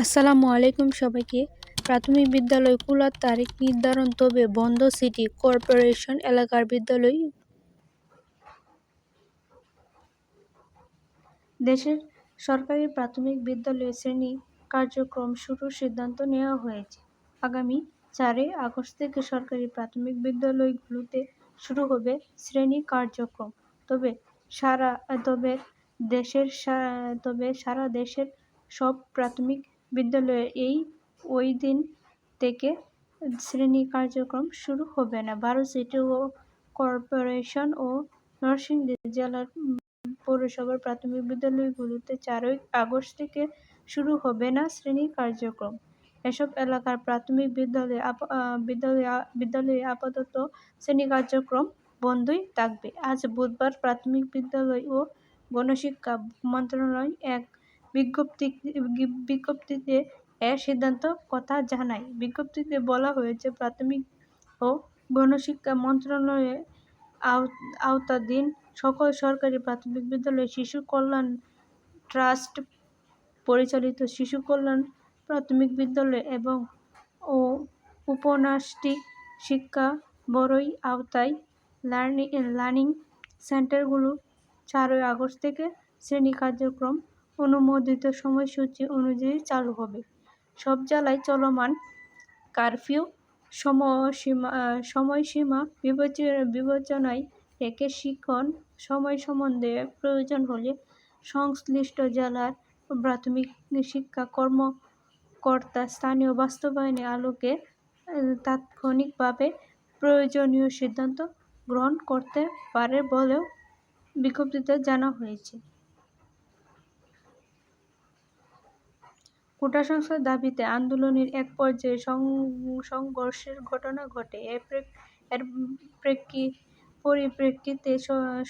আসসালামু আলাইকুম সবাইকে। প্রাথমিক বিদ্যালয় খোলার তারিখ নির্ধারণ তবে বন্ধ সিটি কর্পোরেশন এলাকার বিদ্যালয়। দেশের সরকারি প্রাথমিক বিদ্যালয়ে শ্রেণি কার্যক্রম শুরুর সিদ্ধান্ত নেওয়া হয়েছে। আগামী চারই আগস্ট থেকে সরকারি প্রাথমিক বিদ্যালয়গুলোতে শুরু হবে শ্রেণি কার্যক্রম। তবে সারা, তবে দেশের তবে সারা দেশের সব প্রাথমিক বিদ্যালয়ে এই ওই দিন থেকে শ্রেণি কার্যক্রম শুরু হবে না। বারো সিটি ও কর্পোরেশন ও নরসিংদী জেলার পৌরসভার প্রাথমিক বিদ্যালয়গুলোতে চারই আগস্ট থেকে শুরু হবে না শ্রেণি কার্যক্রম। এসব এলাকার প্রাথমিক বিদ্যালয়ে বিদ্যালয়ে বিদ্যালয়ে আপাতত শ্রেণি কার্যক্রম বন্ধই থাকবে। আজ বুধবার প্রাথমিক বিদ্যালয় ও গণশিক্ষা মন্ত্রণালয় এক বিজ্ঞপ্তি, বিজ্ঞপ্তিতে এ সিদ্ধান্ত কথা জানায়। বিজ্ঞপ্তিতে বলা হয়েছে, প্রাথমিক ও গণশিক্ষা মন্ত্রণালয়ের আওতাধীন সকল সরকারি প্রাথমিক বিদ্যালয় শিশু কল্যাণ ট্রাস্ট পরিচালিত শিশু কল্যাণ প্রাথমিক বিদ্যালয় এবং ও উপন্যাসটিক শিক্ষা বড়ই আওতায় লার্নিং লার্নিং সেন্টারগুলো চারই আগস্ট থেকে শ্রেণি কার্যক্রম অনুমোদিত সময়সূচি অনুযায়ী চালু হবে। সব জেলায় চলমান কারফিউ সময়সীমা সময়সীমা বিবেচনায় রেখে শিক্ষণ সময় সম্বন্ধে প্রয়োজন হলে সংশ্লিষ্ট জেলার প্রাথমিক শিক্ষা কর্মকর্তা স্থানীয় বাস্তবায়নের আলোকে তাৎক্ষণিকভাবে প্রয়োজনীয় সিদ্ধান্ত গ্রহণ করতে পারে বলেও বিজ্ঞপ্তিতে জানা হয়েছে। কোটা সংস্কার দাবিতে আন্দোলনের এক পর্যায়ে সংঘর্ষের ঘটনা ঘটে। এর পরিপ্রেক্ষিতে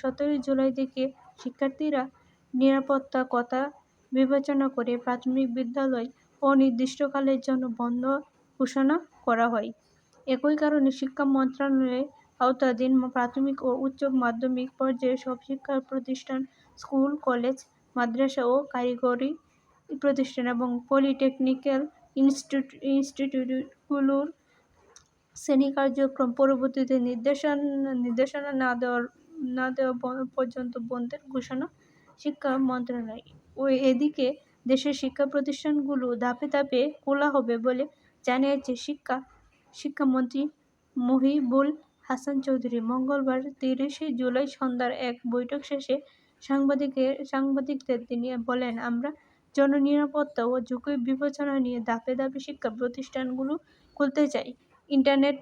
সতেরোই জুলাই থেকে শিক্ষার্থীরা নিরাপত্তা কথা বিবেচনা করে প্রাথমিক বিদ্যালয় অনির্দিষ্টকালের জন্য বন্ধ ঘোষণা করা হয়। একই কারণে শিক্ষা মন্ত্রণালয়ের আওতাধীন প্রাথমিক ও উচ্চ মাধ্যমিক পর্যায়ে সব শিক্ষা প্রতিষ্ঠান, স্কুল, কলেজ, মাদ্রাসা ও কারিগরি প্রতিষ্ঠান এবং পলিটেকনিক্যাল ইনস্টিটিউটগুলোর শ্রেণি কার্যক্রম পরবর্তীতে নির্দেশন, নির্দেশনা না দেওয়ার, না দেওয়া পর্যন্ত বন্ধের ঘোষণা শিক্ষা মন্ত্রণালয়। ও এদিকে দেশের শিক্ষা প্রতিষ্ঠানগুলো ধাপে ধাপে খোলা হবে বলে জানিয়েছে শিক্ষা, শিক্ষামন্ত্রী মহিবুল হাসান চৌধুরী। মঙ্গলবার তিরিশে জুলাই সন্ধ্যার এক বৈঠক শেষে সাংবাদিকের সাংবাদিকদের তিনি বলেন, আমরা জননিরাপত্তা ও ঝুঁকি বিবেচনা নিয়ে ধাপে ধাপে শিক্ষা প্রতিষ্ঠানগুলো খুলতে চাই। ইন্টারনেট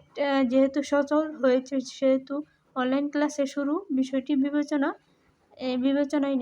যেহেতু সচল হয়েছে, সেহেতু অনলাইন ক্লাসে শুরু। বিষয়টি বিবেচনা বিবেচনায়